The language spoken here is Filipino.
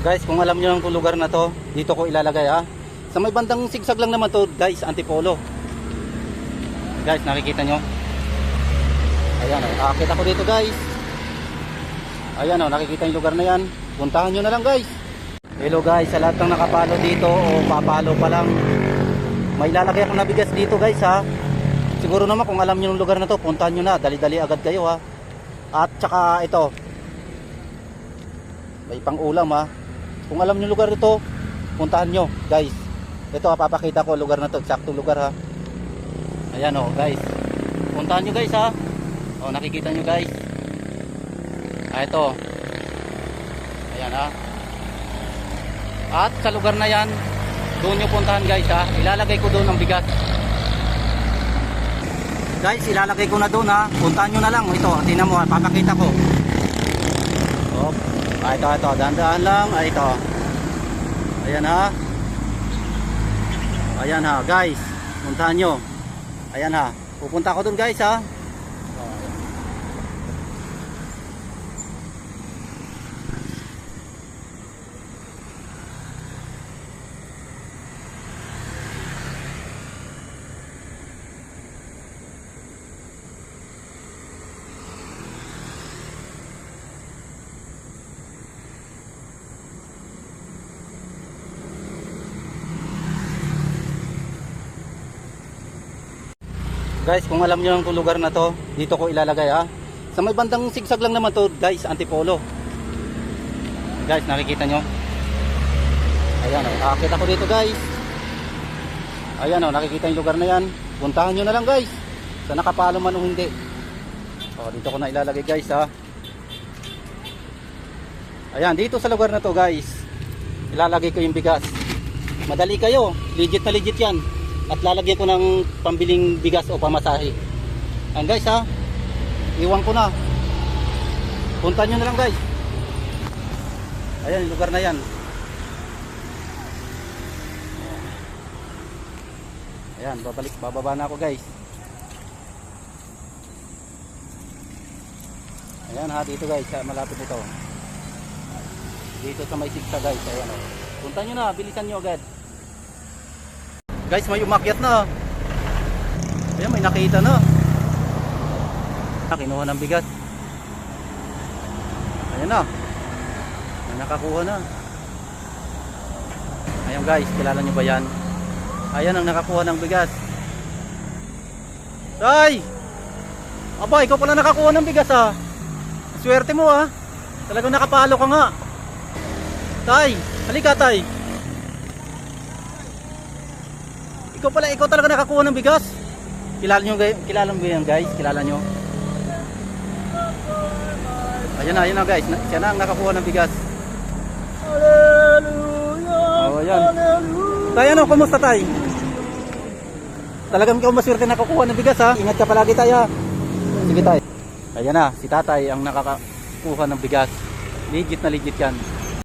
Guys, kung alam nyo ang lugar na to, dito ko ilalagay ha. Sa may bandang sigsag lang naman to, guys, antipolo. Guys, nakikita nyo? Ayan, oh, akit ako dito guys. Ayan, oh, nakikita yung lugar na yan. Puntahan nyo na lang guys. Hello guys, sa lahat ng nakapalo dito o papalo pa lang. May lalagay akong nabigas dito guys ha. Siguro naman kung alam nyo yung lugar na to, puntahan nyo na. Dali-dali agad kayo ha. At saka ito, may pang ulam ha. Kung alam nyo lugar ito, puntahan nyo guys. Ito ha, papakita ko lugar na to, eksaktong lugar ha. Ayan o guys. Puntahan nyo guys ha. O nakikita nyo guys. Ah ito. Ayan ha. At sa lugar na yan, doon nyo puntahan guys ha. Ilalagay ko doon ang bigas. Guys, ilalagay ko na doon ha. Puntahan nyo na lang. Ito, tingnan mo. Papakita ko. Oh. Ah, ito, ito. Dahan-dahan lang. Ah, ito. Ayan ha. Ayan ha, guys. Puntahan nyo. Ayan ha. Pupunta ako doon guys ha. Guys, kung alam nyo ang lugar na to, dito ko ilalagay ha. Sa may bandang sigsag lang naman to, guys, antipolo. Guys, nakikita nyo? Ayan o, akit ako dito guys. Ayan o, nakikita yung lugar na yan. Puntahan nyo na lang guys. Sa nakapalo man o hindi. O, dito ko na ilalagay guys ha. Ayan, dito sa lugar na to guys. Ilalagay ko yung bigas. Madali kayo, legit na legit yan at lalagyan ko ng pambiling bigas o pamasahe. Ang guys ha, iwan ko na. Punta nyo na lang guys. Ayan, lugar na yan. Ayan, babalik, bababa na ako guys. Ayan ha, dito guys, malapit nito. Dito sa may sigsa guys, ayan o. Punta nyo na, bilisan nyo agad. Guys, may umakyat na. Ayan, may nakita na. Ah, Kinuha ng bigas. Ayan na. May nakakuha na. Ayan guys, kilala nyo ba yan? Ayan ang nakakuha ng bigas. Tay! Aba, ikaw pala nakakuha ng bigas ha. Swerte mo ha. Talagang nakapalo ka nga. Tay, halika tay. Ikaw pala, ikaw talaga nakakuha ng bigas. Kilala nyo, kilala mo yan guys? Kilala nyo? Ayan na, ayan na guys. Siya na ang nakakuha ng bigas. Oh, ayan. Tay, ano, kumusta tay? Talagang ikaw maswerte nakakuha ng bigas ha. Ingat ka palagi tayo. Sige tay. Ayan na, si tatay ang nakakakuha ng bigas. Legit na legit yan.